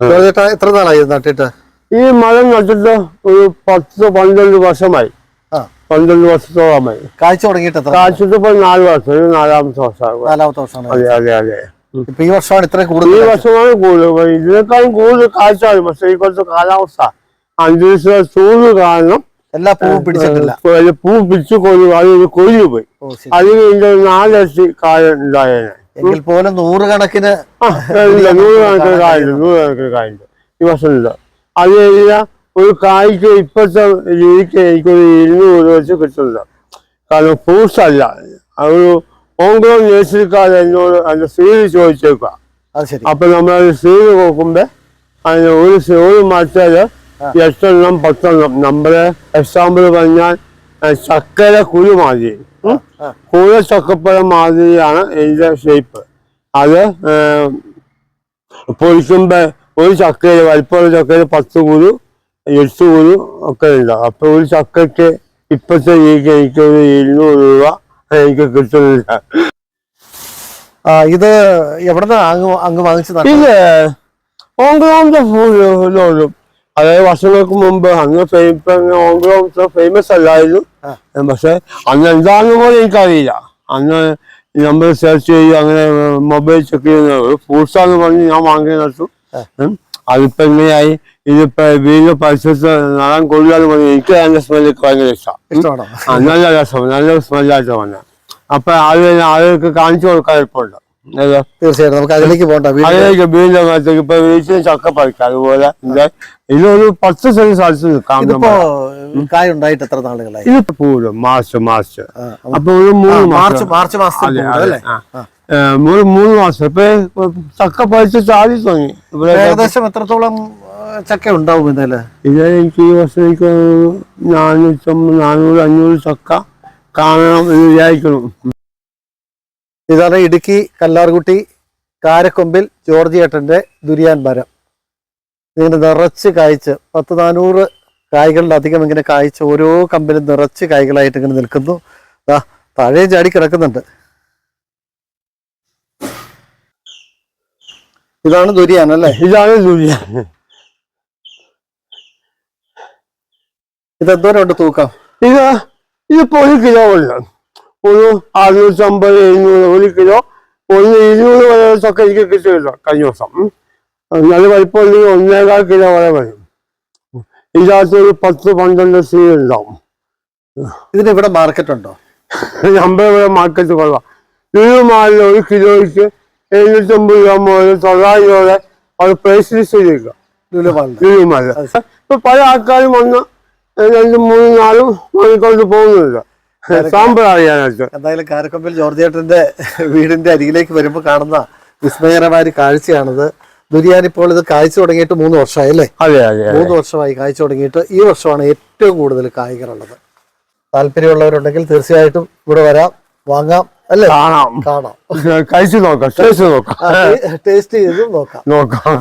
ജോർജേട്ടാ എത്ര നാളായി ഇത് നട്ടിട്ട്? ഈ മരം നട്ടിട്ട് ഒരു പത്ത് പന്ത്രണ്ട് വർഷമായി. പന്ത്രണ്ട് വർഷത്തോളമായി. കാഴ്ച തുടങ്ങിയിട്ട് ഇപ്പൊ നാല് വർഷം നാലാമത്തെ വർഷമാണ് നാലാമത്തെ വർഷമാണ്. അതെ അതെ അതെ. ഇപ്പൊ ഈ വർഷമാണ് ഇത്ര ഈ കൂടുതൽ വർഷമാണ് കൂടുതൽ ഇതിനേക്കാളും കൂടുതൽ കാഴ്ചയാണ്. പക്ഷെ ഈ കുറച്ച് കാലാവസ്ഥ. അന്തരീക്ഷ ചൂട് കാരണം എല്ലാ പൂവും പിടിച്ചിട്ടില്ല. പൂ പിടിച്ചു കൊല്ലു അത് കൊല്ലു പോയി. അതിന് നാലരട്ടി കായ ഉണ്ടായേനെ. എങ്കിൽ പോലും നൂറുകണക്കിന് ആ, ഇല്ല, നൂറ് കണക്കിന് കായുണ്ട് നൂറുകണക്കിന് കായുണ്ട് ഈ വർഷം ഇല്ല അത് കഴിഞ്ഞാൽ ഒരു കായ്ക്ക് ഇപ്പോഴത്തെ രീതിക്ക് എനിക്കൊരു ഇരുന്നൂറ് വെച്ച് കിട്ടുന്നില്ല. കാരണം ഫ്രൂട്ട്സ് അല്ല. ഒരു ഓങ്കോ നേഴ്സറിക്കാർ എന്നോട് അതിന്റെ സ്ത്രീ ചോദിച്ചേക്കുക ശരി. അപ്പൊ നമ്മൾ സ്ത്രീ നോക്കുമ്പോ അതിന് ഒരു ഒരു മരത്തേൽ എട്ടെണ്ണം പത്തെണ്ണം. നമ്മുടെ എക്സാമ്പിൾ പറഞ്ഞാൽ ചക്കര കുരു മാതിരി. കുരു ചക്കപ്പഴം മാതിരിയാണ് ഇതിന്റെ ഷേപ്പ് അത് പൊരിക്കുമ്പോ ഒരു ചക്കയിൽ വലിപ്പമുള്ള ചക്കയിൽ പത്ത് കുരു എട്ട് കുരു ഒക്കെ ഉണ്ട്. അപ്പൊ ഒരു ചക്കയ്ക്ക് ഇപ്പത്തെ രീതിക്ക് എനിക്ക് ഒരു ഇരുന്നൂറ് രൂപ എനിക്ക് കിട്ടുന്നില്ല. ഇത് എവിടെ അങ്ങ് അങ്ങ് വാങ്ങിച്ചു നട്ടത്? ഇത് ഓങ്കുളാമത്തെ ഫുള്ളും അതായത് വർഷങ്ങൾക്ക് മുമ്പ് അന്ന് ഓങ്കുളാമത്തെ ഫേമസ് അല്ലായിരുന്നു. പക്ഷെ അന്ന് എന്താണെന്ന് പോലും എനിക്കറിയില്ല. അന്ന് നമ്മൾ സെർച്ച് ചെയ്യും അങ്ങനെ മൊബൈൽ ചെക്ക് ചെയ്യുന്ന ഫ്രൂട്ട്സ് ആണെന്ന് പറഞ്ഞ് ഞാൻ വാങ്ങി നട്ടു ഉം. അതിപ്പോ എങ്ങനെയായി? ഇതിപ്പോ വീണ്ടും പരിസരത്ത് നടാൻ കൊള്ളിയാന്ന് പറഞ്ഞു എനിക്ക് അതിന്റെ സ്മെല്ലൊക്കെ ഭയങ്കര ഇഷ്ടമാണ്? നല്ല രസം നല്ല സ്മെല്ലായിട്ട് വന്നെ. അപ്പൊ ആളുകൾ ആളുകൾക്ക് കാണിച്ചു കൊടുക്കാൻ എളുപ്പമുണ്ട്? തീർച്ചയായിട്ടും. നമുക്ക് അതിലേക്ക് പോകണ്ട. അതിലേക്ക് ഇപ്പൊ വീട്ടിൽ ചക്ക പറിക്കാം. അതുപോലെ ഇത് ഇതൊരു പത്ത് സെന്റ് സ്ഥലത്ത് നിൽക്കാം ഇതിപ്പോ കായ ഉണ്ടായിട്ട് എത്ര നാളുകളായി? ഇത് പൂരം മാർച്ച് മാർച്ച് അപ്പൊ ഒരു മൂന്ന് മാർച്ച് മാർച്ച് മാസത്തിൽ അല്ലേ? ഒരു മൂന്ന് മാസം. ഇപ്പൊ ചക്ക പറിച്ച് ചാടി തുടങ്ങി. ഏകദേശം എത്രത്തോളം ചക്ക ഉണ്ടാവും ഇത് എനിക്ക് ഈ വർഷം എനിക്ക് നാനൂറ്റമ്പത് നാനൂറ് അഞ്ഞൂറ് ചക്ക കാണണം എന്ന് വിചാരിക്കണം ഇതാണ് ഇടുക്കി കല്ലാർകുട്ടി കാരക്കൊമ്പിൽ ജോർജ് ഏട്ടന്റെ ദുരിയാൻ മരം. ഇങ്ങനെ നിറച്ച് കായ്ച്ച് പത്ത് നാനൂറ് കായ്കളിലധികം ഇങ്ങനെ കായ്ച്ച് ഓരോ കമ്പിലും നിറച്ച് കായ്കളായിട്ട് ഇങ്ങനെ നിൽക്കുന്നു. ദാ താഴെ ചാടി കിടക്കുന്നുണ്ട്. ഇതാണ് ദുരിയാൻ അല്ലേ? ഇതാണ് ദുരിയാൻ. ഇതെന്തോരം ഉണ്ട് തൂക്കം? ഇത് ഇതിപ്പോ ഒരു കിലോ ഉണ്ട് ഒരു അറുന്നൂറ്റമ്പത് എഴുന്നൂറ് ഒരു കിലോ ഒന്ന് ഇരുന്നൂറ് വരെ ഒക്കെ എനിക്ക് കിട്ടിയില്ല കഴിഞ്ഞ ദിവസം. നല്ല നല്ല വലിപ്പമുണ്ടെങ്കിൽ ഒന്നേകാൽ കിലോ വരെ വരും. ഇതിനകത്ത് ഒരു പത്ത് പന്ത്രണ്ട് സീ ഉണ്ടാവും. ഇതിന് ഇവിടെ മാർക്കറ്റ് ഉണ്ടോ നമ്മുടെ ഇവിടെ മാർക്കറ്റ് കൊള്ളാം. ലുലുമാലിൽ ഒരു കിലോയ്ക്ക് എഴുന്നൂറ്റമ്പത് രൂപ മുതൽ തൊള്ളായിരം രൂപ അത് പ്രൈസ് ലിസ്റ്റ് ലുലുമാലിൽ ഇപ്പൊ പല ആൾക്കാരും വന്ന് രണ്ടും മൂന്നും നാലും വാങ്ങിക്കൊണ്ട് പോകുന്നുണ്ട്. എന്തായാലും കാരക്കൊമ്പിൽ ജോർജ് ഏട്ടന്റെ വീടിന്റെ അരികിലേക്ക് വരുമ്പോൾ കാണുന്ന വിസ്മയകരമായ ഒരു കാഴ്ചയാണിത്. ദുരിയാൻ ഇപ്പോൾ ഇത് കാഴ്ച തുടങ്ങിയിട്ട് മൂന്ന് വർഷമായി അല്ലേ? അതെ അതെ. മൂന്ന് വർഷമായി കാഴ്ച തുടങ്ങിയിട്ട് ഈ വർഷമാണ് ഏറ്റവും കൂടുതൽ കായ്കളുള്ളത് താല്പര്യമുള്ളവരുണ്ടെങ്കിൽ തീർച്ചയായിട്ടും ഇവിടെ വരാം വാങ്ങാം അല്ലേ? കാണാം. കാണാം. കഴിച്ചു നോക്കാം ടേസ്റ്റ് നോക്കാം. ടേസ്റ്റ് ചെയ്തും നോക്കാം. നോക്കാം.